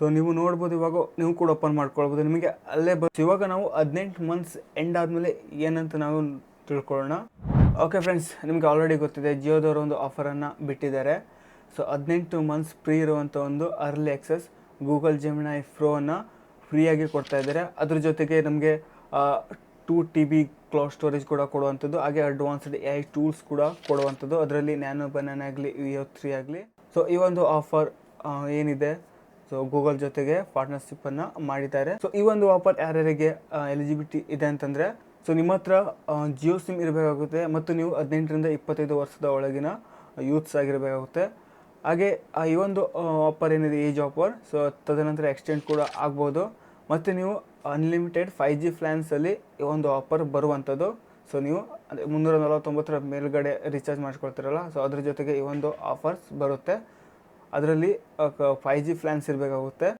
So ನೀವು ನೋಡ್ಬೋದು ಇವಾಗ, ನೀವು ಕೂಡ ಓಪನ್ ಮಾಡ್ಕೊಳ್ಬೋದು. ನಿಮಗೆ ಅಲ್ಲೇ ಬಸ್ ಇವಾಗ ನಾವು ಹದಿನೆಂಟು ಮಂತ್ಸ್ ಎಂಡ್ ಆದಮೇಲೆ ಏನಂತ ನಾವು ತಿಳ್ಕೊಳ್ಳೋಣ. ಓಕೆ ಫ್ರೆಂಡ್ಸ್ ನಿಮಗೆ ಆಲ್ರೆಡಿ ಗೊತ್ತಿದೆ ಜಿಯೋದವರು ಒಂದು ಆಫರನ್ನು ಬಿಟ್ಟಿದ್ದಾರೆ. ಸೊ ಹದಿನೆಂಟು ಮಂತ್ಸ್ ಫ್ರೀ ಇರುವಂಥ ಒಂದು ಅರ್ಲಿ ಆಕ್ಸೆಸ್ ಗೂಗಲ್ ಜೆಮಿನೈ ಫ್ರೋನ ಫ್ರೀಯಾಗಿ ಕೊಡ್ತಾ ಇದ್ದಾರೆ. ಅದ್ರ ಜೊತೆಗೆ ನಮಗೆ two T B cloud storage ಕೂಡ ಕೊಡುವಂಥದ್ದು, ಹಾಗೆ ಅಡ್ವಾನ್ಸ್ಡ್ ಎ ಐ ಟೂಲ್ಸ್ ಕೂಡ ಕೊಡುವಂಥದ್ದು. ಅದರಲ್ಲಿ ನ್ಯಾನೋ ಬನಾನ್ ಆಗಲಿ ವಿಯೋ ತ್ರೀ ಆಗಲಿ. ಸೊ ಈ ಒಂದು ಆಫರ್ ಏನಿದೆ? ಸೊ ಗೂಗಲ್ ಜೊತೆಗೆ ಪಾರ್ಟ್ನರ್ಶಿಪ್ಪನ್ನು ಮಾಡಿದ್ದಾರೆ. ಸೊ ಈ ಒಂದು ಆಫರ್ ಯಾರ್ಯಾರಿಗೆ ಎಲಿಜಿಬಿಲಿಟಿ ಇದೆ ಅಂತಂದ್ರೆ ಸೊ ನಿಮ್ಮ ಹತ್ರ ಜಿಯೋ ಸಿಮ್ ಇರಬೇಕಾಗುತ್ತೆ ಮತ್ತು ನೀವು ಹದಿನೆಂಟರಿಂದ ಇಪ್ಪತ್ತೈದು ವರ್ಷದ ಒಳಗಿನ ಯೂತ್ಸ್ ಆಗಿರಬೇಕಾಗುತ್ತೆ. ಹಾಗೆ ಈ ಒಂದು ಆಫರ್ ಏನಿದೆ ಏಜ್ ಆಫರ್ ಸೊ ತದನಂತರ ಎಕ್ಸ್ಟೆಂಡ್ ಕೂಡ ಆಗ್ಬೋದು. ಮತ್ತು ನೀವು ಅನ್ಲಿಮಿಟೆಡ್ ಫೈ ಜಿ ಪ್ಲ್ಯಾನ್ಸಲ್ಲಿ ಈ ಒಂದು ಆಫರ್ ಬರುವಂಥದ್ದು. ಸೊ ನೀವು ಮುನ್ನೂರ ನಲವತ್ತೊಂಬತ್ತರ ಮೇಲ್ಗಡೆ ರೀಚಾರ್ಜ್ ಮಾಡ್ಕೊಳ್ತಿರಲ್ಲ ಸೊ ಅದ್ರ ಜೊತೆಗೆ ಈ ಒಂದು ಆಫರ್ಸ್ ಬರುತ್ತೆ. ಅದರಲ್ಲಿ ಫೈ ಜಿ ಪ್ಲ್ಯಾನ್ಸ್ ಇರಬೇಕಾಗುತ್ತೆ.